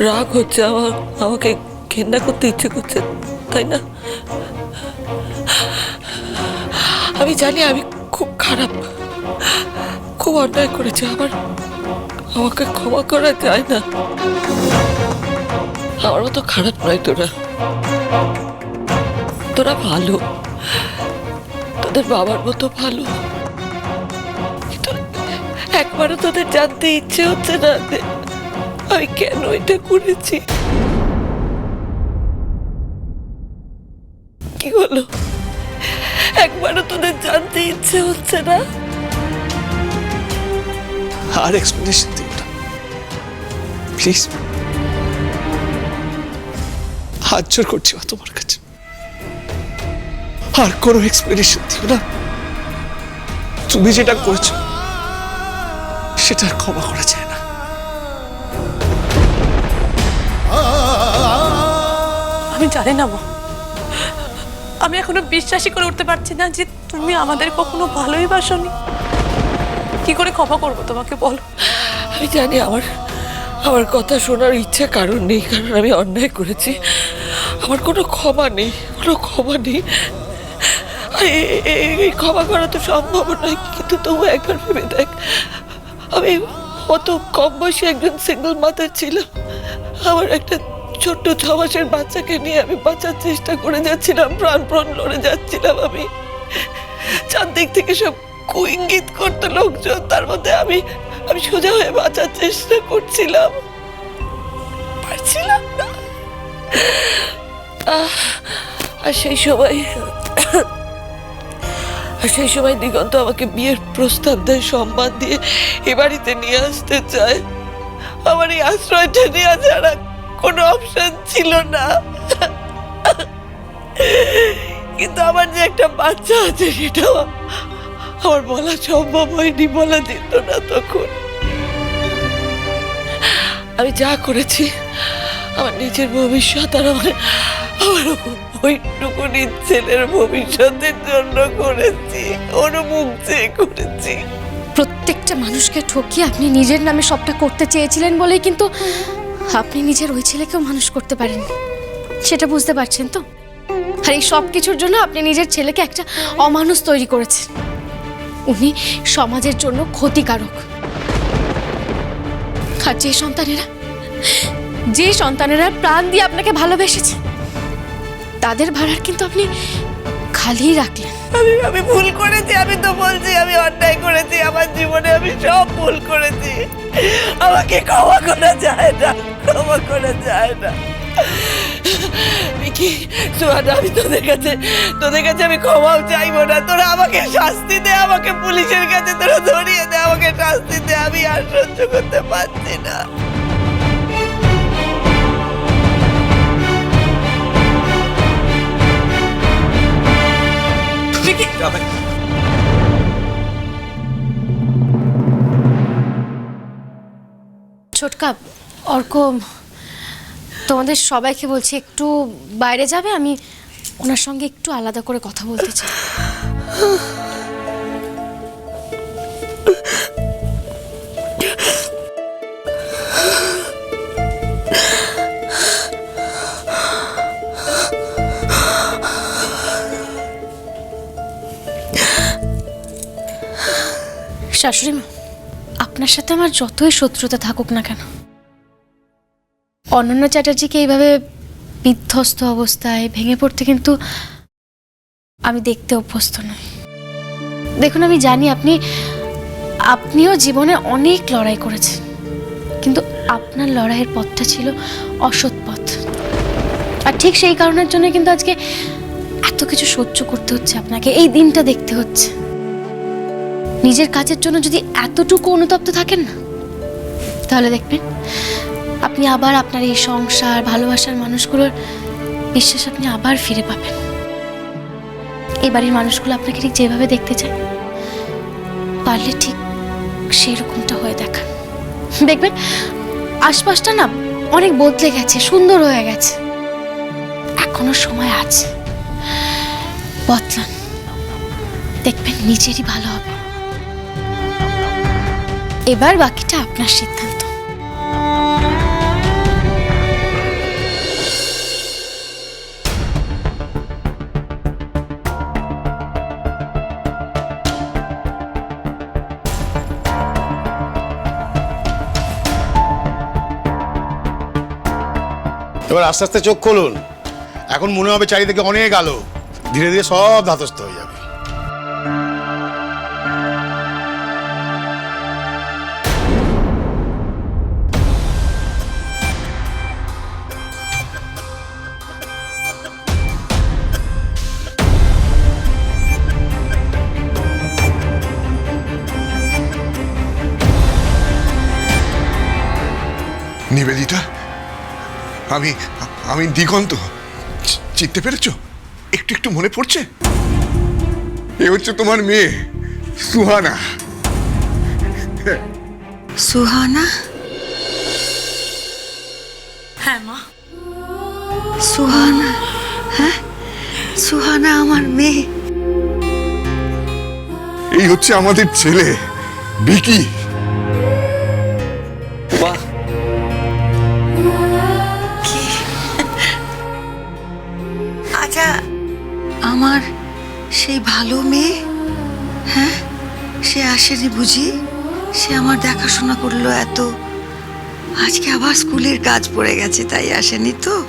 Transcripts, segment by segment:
রাগ হচ্ছে, আমার, আমাকে ঘেন্না করতে ইচ্ছে করছে, তাই না? আমি জানি আমি খুব খারাপ, খুব অন্যায় করেছি, আমার, আমাকে ক্ষমা করা যায় না। আমার মতো খারাপ নয় তোরা। তোরা ভালো, তোদের বাবার মতো ভালো। একবারও তোদের জানতে ইচ্ছে হচ্ছে না। আমি কেন এটা করেছি? কি হলো? একবারও তোদের জানতে ইচ্ছে হচ্ছে না? আর এক্সপ্লেনেশন দিও না। প্লিজ হাত জোর করছি তোমার কাছে আর কোনো এক্সপ্লেনেশন দিও না। তুমি যেটা করেছ, সেটা আর ক্ষমা করা যায় না। আমি জানি না, মা। আমি এখনও বিশ্বাসই করে উঠতে পারছি না যে তুমি আমাদের কখনো ভালোই বাসনি। কি করে ক্ষমা করব তোমাকে বলো? আমি জানি আমার আমার কথা শোনার ইচ্ছে কারণ নেই, কারণ আমি অন্যায় করেছি। আমার কোনো ক্ষমা নেই, কোনো ক্ষমা নেই। এই ক্ষমা করা তো সম্ভব নয়, কিন্তু তবু একবার ভেবে দেখ। আমি অত কম বয়সী একজন সিঙ্গল মাদার ছিলাম। আমার একটা ছোট্ট ছ মাসের বাচ্চাকে নিয়ে আমি বাঁচার চেষ্টা করে যাচ্ছিলাম, প্রাণপ্রাণ লড়ে যাচ্ছিলাম আমি। চারদিক থেকে সব কুইঙ্গিত করতো লোকজন, তার মধ্যে আমি আমি সোজা হয়ে বাঁচার চেষ্টা করছিলাম। পারছিলাম না। আর সেই সময়, আর সেই সময় দিগন্ত আমাকে বিয়ের প্রস্তাব দেয়, সম্মান দিয়ে এ বাড়িতে নিয়ে আসতে চায়। আমার এই আশ্রয়টা নেওয়া ছাড়া কোনো অপশন ছিল না। কিন্তু আমার যে একটা বাচ্চা আছে, সেটাও আমার বলা সম্ভব হয়নি বলা যেত না তখন। আমি যা করেছি, আমার নিজের ভবিষ্যৎ আর আমার আমার ওইটুকুনি ছেলের ভবিষ্যতের জন্য করেছি ওর মুখ চেয়ে করেছি। প্রত্যেকটা মানুষকে ঠকিয়ে আপনি নিজের নামে সবটা করতে চেয়েছিলেন বলেই কিন্তু আপনি নিজের ওই ছেলেকেও মানুষ করতে পারেন। সেটা বুঝতে পারছেন তো? আর এই সব কিছুর জন্য আপনি নিজের ছেলেকে একটা অমানুষ তৈরি করেছেন। উনি সমাজের জন্য ক্ষতিকারক। আর যে সন্তানেরা যে সন্তানেরা প্রাণ দিয়ে আপনাকে ভালোবেসেছে, তাদের ভাড়ার কিন্তু আপনি খালি রাখলেন। আমি আমি ভুল করেছি, আমি তো বলছি, আমি অন্যায় করেছি, আমার জীবনে আমি সব ভুল করেছি। আমাকে ক্ষমা করা যায় না, ক্ষমা করা যায় না। কি সুহানা, আমি তোদের কাছে তোদের কাছে আমি ক্ষমাও চাইব না। তোরা আমাকে শাস্তি দে, আমাকে পুলিশের কাছে তোরা ধরিয়ে দে, আমাকে শাস্তি দে, আমি আর সহ্য করতে পারছি না। ছোটকা, অর্ক, তোমাদের সবাইকে বলছি একটু বাইরে যাবে? আমি ওনার সঙ্গে একটু আলাদা করে কথা বলতে চাই। শাশুড়ি মা। আপনার সাথে আমার যতই শত্রুতা থাকুক না কেন? অনন্য চ্যাটার্জিকে এইভাবে বিধ্বস্ত অবস্থায় ভেঙে পড়তে কিন্তু আমি দেখতে অভ্যস্ত নই। দেখুন, আমি জানি আপনি, আপনিও জীবনে অনেক লড়াই করেছেন, কিন্তু আপনার লড়াইয়ের পথটা ছিল অসৎ পথ। আর ঠিক সেই কারণের জন্য কিন্তু আজকে এত কিছু সহ্য করতে হচ্ছে আপনাকে, এই দিনটা দেখতে হচ্ছে। নিজের কাজের জন্য যদি এতটুকু অনুতপ্ত থাকেন না, তাহলে দেখবেন আপনি আবার আপনার এই সংসার, ভালোবাসার মানুষগুলোর বিশ্বাস আপনি আবার ফিরে পাবেন। এই বাড়ির মানুষগুলো আপনাকে ঠিক যেভাবে দেখতে চায়, পারলে ঠিক সেই রকমটা হয়ে দেখান। দেখবেন আশপাশটা না অনেক বদলে গেছে, সুন্দর হয়ে গেছে। এখনও সময় আছে, বদলান। দেখবেন নিজেরই ভালো হবে। এবার বাকিটা আপনার সিদ্ধান্ত। এবার আস্তে আস্তে চোখ খুলুন। এখন মনে হবে চারিদিকে অনেক আলো। ধীরে ধীরে সব ধাতস্থ হয়ে যাবে। নিবেদিতা? আমি আমি দিগন্ত। চিনতে পেরেছ? একটু একটু মনে পড়ছে? এ হচ্ছে তোমার মেয়ে সুহানা। সুহানা? হ্যাঁ মা। সুহানা? হ্যাঁ? সুহানা আমার মেয়ে। এই হচ্ছে আমাদের ছেলে বিকি আমার সেই ভালো মেয়ে? হ্যাঁ? সে আসেনি বুঝি? সে আমার দেখাশোনা করল এত। আজকে আবার স্কুলের কাজ পড়ে গেছে, তাই আসেনি তো?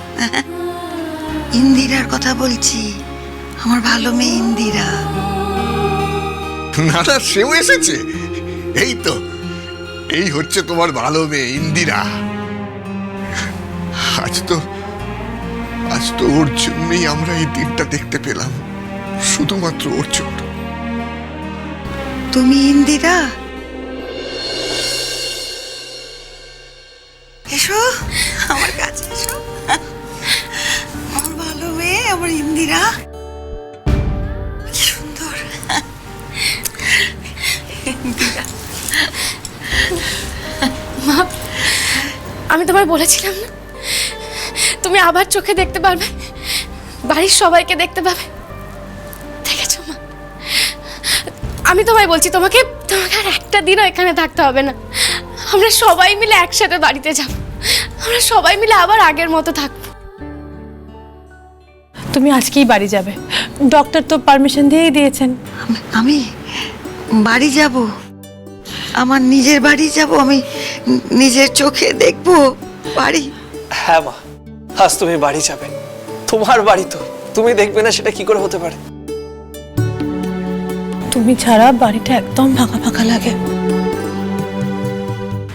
ইন্দিরার কথা বলছি। আমার ভালো মেয়ে ইন্দিরা। না না, সেও এসেছে। এই তো। এই হচ্ছে তোমার ভালো মেয়ে ইন্দিরা। আজ তো আজ তো ওর জন্যই আমরা এই দিনটা দেখতে পেলাম। শুধুমাত্র ওর জন্য। তুমি ইন্দিরা? এসো আমার কাছে এসো। আমার ভালো মেয়ে আমার ইন্দিরা। সুন্দর। আমি তোমায় বলেছিলাম না? তুমি আবার চোখে দেখতে পারবে। বাড়ির সবাইকে দেখতে পাবে। দেখেছ মা? আমি তোমায় বলছি তোমাকে তোমাকে আর একটা দিনও এখানে থাকতে হবে না। আমরা সবাই মিলে একসাথে বাড়িতে যাব। আমরা সবাই মিলে আবার আগের মতো থাকব। তুমি আজকেই বাড়ি যাবে। ডক্টর তো পারমিশন দিয়েই দিয়েছেন। আমি- আমি বাড়ি যাব। আমার নিজের বাড়ি যাব। আমি নিজের চোখে দেখব বাড়ি। হ্যাঁ মা। আজ তুমি বাড়ি যাবে। তোমার বাড়ি তো। তুমি দেখবে না সেটা কি করে হতে পারে। তুমি ছাড়া বাড়িটা একদম ফাঁকা ফাঁকা লাগে।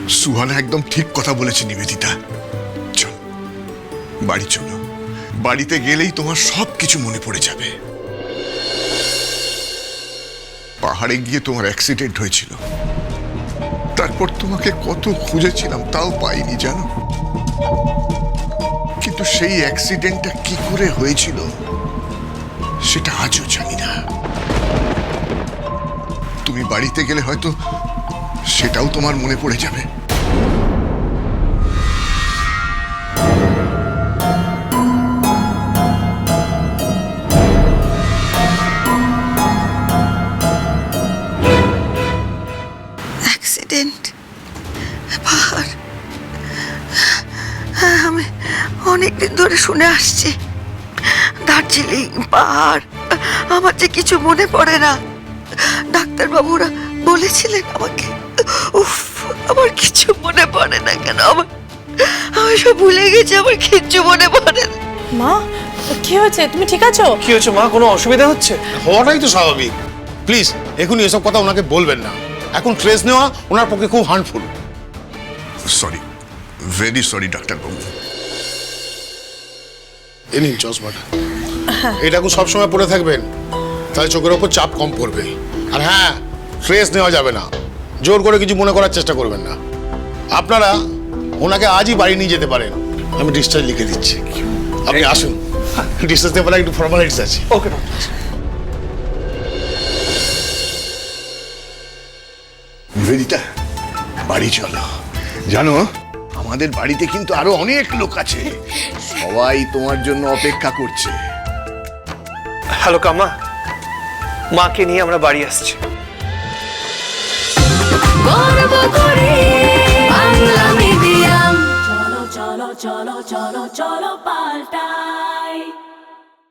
সুহানা একদম ঠিক কথা বলেছে নিবেদিতা। চল বাড়ি চলো। বাড়িতে গেলেই তোমার সব কিছু মনে পড়ে যাবে। পাহাড়ে গিয়ে তোমার অ্যাক্সিডেন্ট হয়েছিল। তারপর তোমাকে কত খুঁজেছিলাম তাও পাইনি জানো? কিন্তু সেই অ্যাক্সিডেন্টটা কি করে হয়েছিল, সেটা আজও জানি না। তুমি বাড়িতে গেলে হয়তো সেটাও তোমার মনে পড়ে যাবে। শুনে আসছি। দার্জিলিং পাহাড় আমার যে কিছু মনে পড়ে না। ডাক্তারবাবুরা বলেছিলেন আমাকে উফ আমার কিছু মনে পড়ে না কেন? আমার আমি সব ভুলে গেছি আমার কিচ্ছু মনে পড়ে না। মা কি হয়েছে? তুমি ঠিক আছো? কি হচ্ছে মা? কোনো অসুবিধা হচ্ছে? হওয়াটাই তো স্বাভাবিক। প্লিজ এখনই এসব কথা ওনাকে বলবেন না। এখন ট্রেস নেওয়া ওনার পক্ষে খুব হার্মফুল। সরি ভেরি সরি ডাক্তারবাবু। এ নিন চশমাটা। এটা এখন সবসময় পরে থাকবেন তাহলে চোখের ওপর চাপ কম পড়বে। আর হ্যাঁ ট্রেস নেওয়া যাবে না। জোর করে কিছু মনে করার চেষ্টা করবেন না। আপনারা ওনাকে আজই বাড়ি নিয়ে যেতে পারেন। আমি ডিসচার্জ লিখে দিচ্ছি। আপনি আসুন। ডিসচার্জ দেওয়ার একটু ফর্মালিটিস আছে। ওকে নিবেদিতা বাড়ি চলো। জানো আমাদের বাড়িতে কিন্তু আরও অনেক লোক আছে। সবাই তোমার জন্য অপেক্ষা করছে। হ্যালো কামা মাকে নিয়ে আমরা বাড়ি আসছি। চলো চলো চলো চলো চলো cholo,